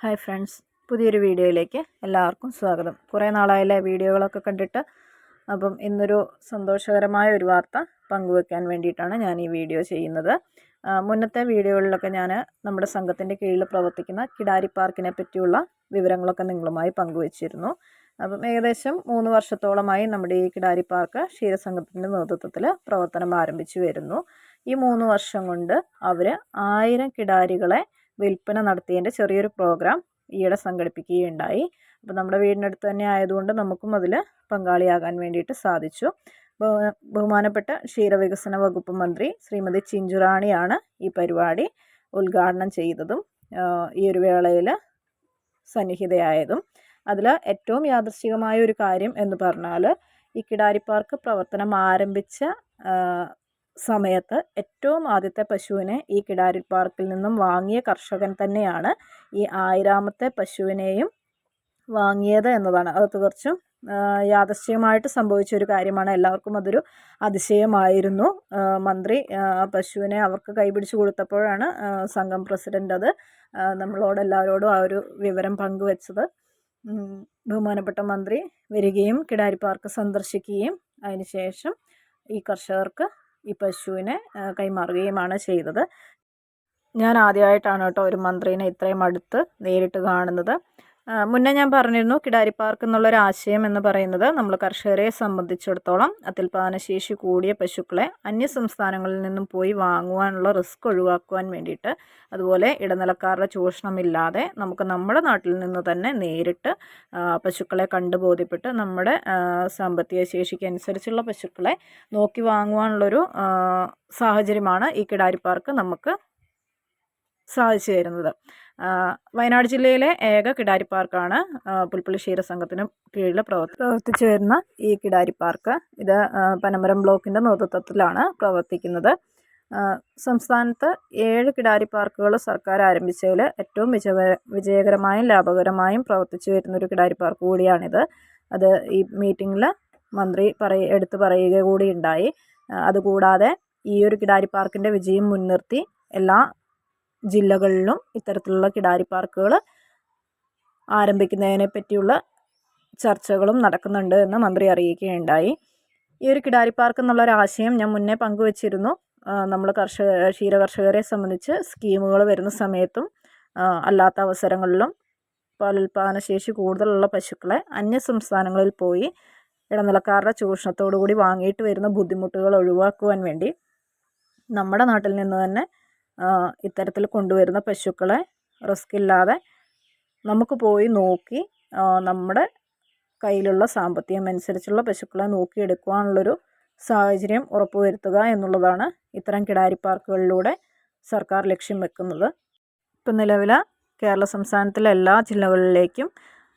Hi friends പുതിയൊരു വീഡിയോയിലേക്ക് എല്ലാവർക്കും സ്വാഗതം. കുറേ നാളായാലേ വീഡിയോകളൊക്കെ കണ്ടിട്ട് അപ്പം ഇന്നൊരു സന്തോഷകരമായ ഒരു വാർത്ത പങ്കുവെക്കാൻ വേണ്ടിയിട്ടാണ് ഞാൻ ഈ വീഡിയോ ചെയ്യുന്നത്. മുന്നത്തെ വീഡിയോകളിലൊക്കെ ഞാൻ നമ്മുടെ സംഘത്തിന്റെ കീഴിൽ പ്രവർത്തിക്കുന്ന കിടാരി പാർക്കിനെ പറ്റിയുള്ള വിവരങ്ങളൊക്കെ നിങ്ങളുമായി പങ്കുവച്ചിരുന്നു. അപ്പം ഏകദേശം മൂന്ന് വർഷത്തോളമായി നമ്മുടെ ഈ കിടാരി പാർക്ക് ക്ഷീരസംഘത്തിന്റെ നേതൃത്വത്തിൽ പ്രവർത്തനം ആരംഭിച്ചു വരുന്നു. ഈ മൂന്ന് വർഷം കൊണ്ട് അവർ ആയിരം കിടാരികളെ വിൽപ്പന നടത്തിയതിന്റെ ചെറിയൊരു പ്രോഗ്രാം ഈയിടെ സംഘടിപ്പിക്കുകയുണ്ടായി. അപ്പോൾ നമ്മുടെ വീടിനടുത്ത് തന്നെ ആയതുകൊണ്ട് നമുക്കും അതിൽ പങ്കാളിയാകാൻ വേണ്ടിയിട്ട് സാധിച്ചു. ബഹു- ബഹുമാനപ്പെട്ട ക്ഷീരവികസന വകുപ്പ് മന്ത്രി ശ്രീമതി ചിഞ്ചുറാണിയാണ് ഈ പരിപാടി ഉദ്ഘാടനം ചെയ്തതും ഈ ഒരു വേളയിൽ സന്നിഹിതയായതും. അതിൽ ഏറ്റവും യാദൃശ്ചികമായ ഒരു കാര്യം എന്ന് പറഞ്ഞാൽ ഈ കിടാരി പാർക്ക് പ്രവർത്തനം ആരംഭിച്ച സമയത്ത് ഏറ്റവും ആദ്യത്തെ പശുവിനെ ഈ കിടാരി പാർക്കിൽ നിന്നും വാങ്ങിയ കർഷകൻ തന്നെയാണ് ഈ ആയിരാമത്തെ പശുവിനെയും വാങ്ങിയത് എന്നതാണ്. അത് തീർച്ചും യാദൃശ്ചികമായിട്ട് സംഭവിച്ച ഒരു കാര്യമാണ്. എല്ലാവർക്കും അതൊരു അതിശയമായിരുന്നു. മന്ത്രി പശുവിനെ അവർക്ക് കൈപിടിച്ചു കൊടുത്തപ്പോഴാണ് സംഘം പ്രസിഡന്റ് അത് നമ്മളോട് എല്ലാവരോടും ആ ഒരു വിവരം പങ്കുവച്ചത്. ബഹുമാനപ്പെട്ട മന്ത്രി വരികയും കിടാരി പാർക്ക് സന്ദർശിക്കുകയും അതിനുശേഷം ഈ കർഷകർക്ക് ഈ പശുവിനെ കൈമാറുകയുമാണ് ചെയ്തത്. ഞാൻ ആദ്യമായിട്ടാണ് കേട്ടോ ഒരു മന്ത്രീനെ ഇത്രയും അടുത്ത് നേരിട്ട് കാണുന്നത്. മുന്നേ ഞാൻ പറഞ്ഞിരുന്നു കിടാരി പാർക്ക് എന്നുള്ളൊരു ആശയം എന്ന് പറയുന്നത് നമ്മൾ കർഷകരെ സംബന്ധിച്ചിടത്തോളം അത്യുൽപാദനശേഷി കൂടിയ പശുക്കളെ അന്യ സംസ്ഥാനങ്ങളിൽ നിന്നും പോയി വാങ്ങുവാനുള്ള റിസ്ക് ഒഴിവാക്കുവാൻ വേണ്ടിയിട്ട് അതുപോലെ ഇടനിലക്കാരുടെ ചൂഷണമില്ലാതെ നമുക്ക് നമ്മുടെ നാട്ടിൽ നിന്ന് തന്നെ നേരിട്ട് പശുക്കളെ കണ്ടു ബോധ്യപ്പെട്ട് നമ്മുടെ സാമ്പത്തിക ശേഷിക്ക് അനുസരിച്ചുള്ള പശുക്കളെ നോക്കി വാങ്ങുവാനുള്ളൊരു സാഹചര്യമാണ് ഈ കിടാരി പാർക്ക് നമുക്ക് സാധിച്ചു തരുന്നത്. വയനാട് ജില്ലയിലെ ഏക കിടാരി പാർക്കാണ് പുൽപ്പള്ളി ക്ഷീരസംഘത്തിന് കീഴിൽ പ്രവർത്തി പ്രവർത്തിച്ചു വരുന്ന ഈ കിടാരി പാർക്ക്. ഇത് പനമരം ബ്ലോക്കിന്റെ നേതൃത്വത്തിലാണ് പ്രവർത്തിക്കുന്നത്. സംസ്ഥാനത്ത് ഏഴ് കിടാരി പാർക്കുകൾ സർക്കാർ ആരംഭിച്ചതിൽ ഏറ്റവും വിജയ വിജയകരമായും ലാഭകരമായും പ്രവർത്തിച്ചു വരുന്നൊരു കിടാരി പാർക്ക് കൂടിയാണിത്. അത് ഈ മീറ്റിങ്ങിൽ മന്ത്രി പറയ എടുത്തു പറയുക കൂടി ഉണ്ടായി. അതുകൂടാതെ ഈ ഒരു കിടാരി പാർക്കിന്റെ വിജയം മുൻനിർത്തി എല്ലാ ജില്ലകളിലും ഇത്തരത്തിലുള്ള കിടാരി പാർക്കുകൾ ആരംഭിക്കുന്നതിനെ പറ്റിയുള്ള ചർച്ചകളും നടക്കുന്നുണ്ട് എന്ന് മന്ത്രി അറിയിക്കുകയുണ്ടായി. ഈ ഒരു കിടാരി പാർക്ക് എന്നുള്ള ഒരു ആശയം ഞാൻ മുന്നേ പങ്കുവച്ചിരുന്നു. നമ്മൾ കർഷക ക്ഷീര കർഷകരെ സംബന്ധിച്ച് സ്കീമുകൾ വരുന്ന സമയത്തും അല്ലാത്ത അവസരങ്ങളിലും പാലുൽപാദനശേഷി കൂടുതലുള്ള പശുക്കളെ അന്യ സംസ്ഥാനങ്ങളിൽ പോയി ഇടനിലക്കാരുടെ ചൂഷണത്തോടു കൂടി വാങ്ങിയിട്ട് വരുന്ന ബുദ്ധിമുട്ടുകൾ ഒഴിവാക്കുവാൻ വേണ്ടി നമ്മുടെ നാട്ടിൽ നിന്ന് തന്നെ ഇത്തരത്തിൽ കൊണ്ടുവരുന്ന പശുക്കളെ റിസ്ക് ഇല്ലാതെ നമുക്ക് പോയി നോക്കി നമ്മുടെ കയ്യിലുള്ള സാമ്പത്തികം അനുസരിച്ചുള്ള പശുക്കളെ നോക്കിയെടുക്കുവാനുള്ളൊരു സാഹചര്യം ഉറപ്പുവരുത്തുക എന്നുള്ളതാണ് ഇത്തരം കിടാരി പാർക്കുകളിലൂടെ സർക്കാർ ലക്ഷ്യം വെക്കുന്നത്. ഇപ്പം നിലവിൽ കേരള സംസ്ഥാനത്തിലെ എല്ലാ ജില്ലകളിലേക്കും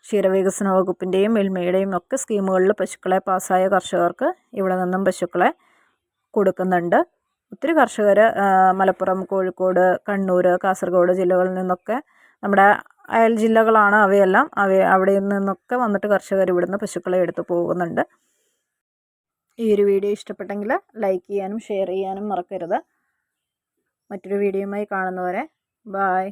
ക്ഷീരവികസന വകുപ്പിന്റെയും മിൽമയുടെയും ഒക്കെ സ്കീമുകളിൽ പശുക്കളെ പാസ്സായ കർഷകർക്ക് ഇവിടെ നിന്നും പശുക്കളെ കൊടുക്കുന്നുണ്ട്. ഒത്തിരി കർഷകർ മലപ്പുറം കോഴിക്കോട് കണ്ണൂർ കാസർഗോഡ് ജില്ലകളിൽ നിന്നൊക്കെ നമ്മുടെ അയൽ ജില്ലകളാണ് അവയെല്ലാം. അവ അവിടെ നിന്നൊക്കെ വന്നിട്ട് കർഷകർ ഇവിടുന്ന് പശുക്കളെ എടുത്തു പോകുന്നുണ്ട്. ഈ ഒരു വീഡിയോ ഇഷ്ടപ്പെട്ടെങ്കിൽ ലൈക്ക് ചെയ്യാനും ഷെയർ ചെയ്യാനും മറക്കരുത്. മറ്റൊരു വീഡിയോയുമായി കാണുന്നവരെ ബായ്